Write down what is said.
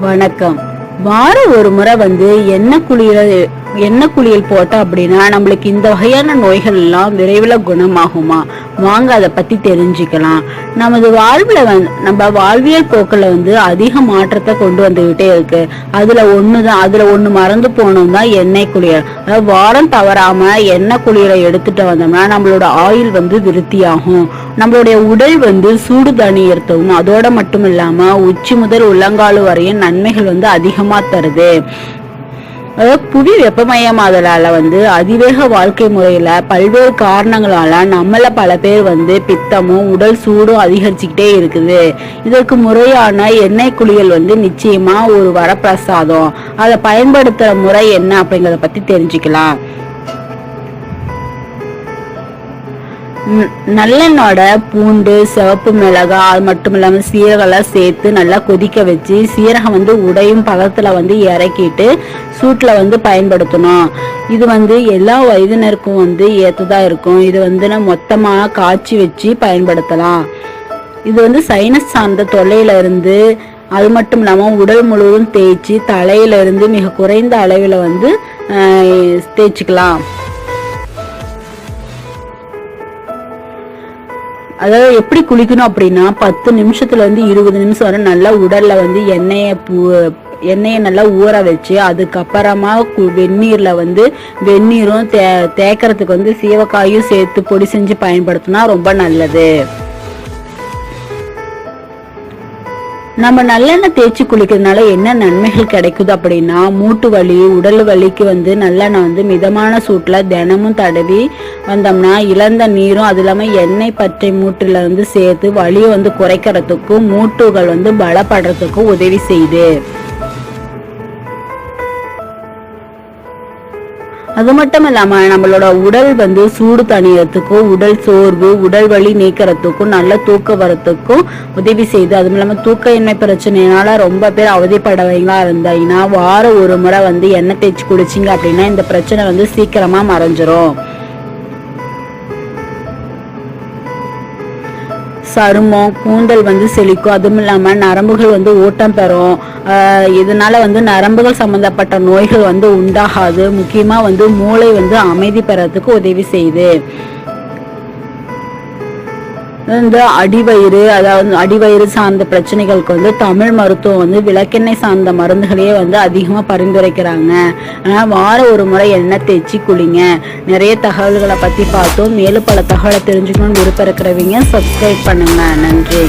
வணக்கம். வாரம் ஒரு முறை வந்து எண்ணெய் குளியல எண்ணெய் குளியல் போட்டோம் அப்படின்னா நம்மளுக்கு இந்த வகையான நோய்கள் எல்லாம் விரைவில் குணமாகுமா? வாங்க அதை பத்தி தெரிஞ்சுக்கலாம். நமது வாழ்வுல வந்து நம்ம வாழ்வியல் போக்கில் வந்து அதிக மாற்றத்தை கொண்டு வந்துகிட்டே இருக்கு. அதுல ஒண்ணுதான் அதுல ஒண்ணு மறந்து போனோம் தான் எண்ணெய் குளியல். அதாவது வாரம் தவறாம எண்ணெய் குளியலை எடுத்துட்டு வந்தோம்னா நம்மளோட ஆயில் வந்து விருத்தியாகும். நம்மளுடைய உடல் வந்து சூடு தண்ணி ஏற்றவும் அதோட மட்டும் இல்லாம உச்சி முதல் உள்ளங்கால் வரையும் நன்மைகள் வந்து அதிகமா தருது. புவி வெப்பமயமாதலால வந்து அதிவேக வாழ்க்கை முறையில பல்வேறு காரணங்களால நம்மள பல பேர் வந்து பித்தமும் உடல் சூடும் அதிகரிச்சுக்கிட்டே இருக்குது. இதற்கு முறையான எண்ணெய் குளியல் வந்து நிச்சயமா ஒரு வரப்பிரசாதம். அதை பயன்படுத்துற முறை என்ன அப்படிங்கறத பத்தி தெரிஞ்சுக்கலாம். நல்லெண்ணோட பூண்டு சிவப்பு மிளகாய் அது மட்டும் இல்லாமல் சீரகம்லாம் சேர்த்து நல்லா கொதிக்க வச்சு சீரகம் வந்து உடையும் பதத்தில் வந்து இறக்கிட்டு சூட்டில் வந்து பயன்படுத்தணும். இது வந்து எல்லா வயதினருக்கும் வந்து ஏற்றதாக இருக்கும். இது வந்து நம்ம மொத்தமாக காய்ச்சி வச்சு பயன்படுத்தலாம். இது வந்து சைனஸ் சார்ந்த தொல்லையிலிருந்து அது மட்டும் இல்லாமல் உடல் முழுவதும் தேய்ச்சி தலையிலிருந்து மிக குறைந்த அளவில் வந்து தேய்ச்சிக்கலாம். அதாவது எப்படி குளிக்கணும் அப்படின்னா பத்து நிமிஷத்துல இருந்து இருபது நிமிஷம் வரை நல்லா உடல்ல வந்து எண்ணெயை பூ எண்ணெயை நல்லா ஊற வச்சு அதுக்கப்புறமா கு- வெந்நீர்ல வந்து வெந்நீரும் தே தேக்கிறதுக்கு வந்து சீவக்காயும் சேர்த்து பொடி செஞ்சு பயன்படுத்தினா ரொம்ப நல்லது. நம்ம நல்லெண்ணெய் தேய்ச்சி குளிக்கிறதுனால என்ன நன்மைகள் கிடைக்குது அப்படின்னா மூட்டு வலி உடல் வலிக்கு வந்து நல்லெண்ணெய் வந்து மிதமான சூட்டில் தினமும் தடவி வந்தோம்னா இழந்த நீரும் அது இல்லாமல் எண்ணெய் பச்சை மூட்டில் வந்து சேர்த்து வலியை வந்து குறைக்கிறதுக்கும் மூட்டுகள் வந்து பலப்படுறதுக்கும் உதவி செய்யுது. அது மட்டும் இல்லாம நம்மளோட உடல் வந்து சூடு தணியறதுக்கும் உடல் சோர்வு உடல் வலி நீக்கிறதுக்கும் நல்ல தூக்கம் வரத்துக்கும் உதவி செய்யுது அதுவும் இல்லாம தூக்கயின்மை பிரச்சனையினால ரொம்ப பேர் அவதிப்படவைங்களா இருந்தாங்கன்னா வாரம் ஒரு முறை வந்து எண்ணெய் தேய்ச்சி குடிச்சிங்க அப்படின்னா இந்த பிரச்சனை வந்து சீக்கிரமா மறைஞ்சிரும். சருமம் கூந்தல் வந்து செழிக்கும். அதுவும் இல்லாமல் நரம்புகள் வந்து ஊட்டம் பெறும். இதனால வந்து நரம்புகள் சம்பந்தப்பட்ட நோய்கள் வந்து உண்டாகாது. முக்கியமாக வந்து மூளை வந்து அமைதி பெறத்துக்கு உதவி செய்யுது. இந்த அடிவயிறு அதாவது அடிவயிறு சார்ந்த பிரச்சனைகளுக்கு வந்து தமிழ் மருத்துவம் வந்து விளக்கெண்ணெய் சார்ந்த மருந்துகளையே வந்து அதிகமாக பரிந்துரைக்கிறாங்க. ஆனால் வாரம் ஒரு முறை எண்ணெய் தேய்ச்சி குளிங்க. நிறைய தகவல்களை பற்றி பார்த்தோம். மேலும் பல தகவலை தெரிஞ்சுக்கணும்னு விருப்பம் இருக்கிறவங்க சப்ஸ்கிரைப் பண்ணுங்க. நன்றி.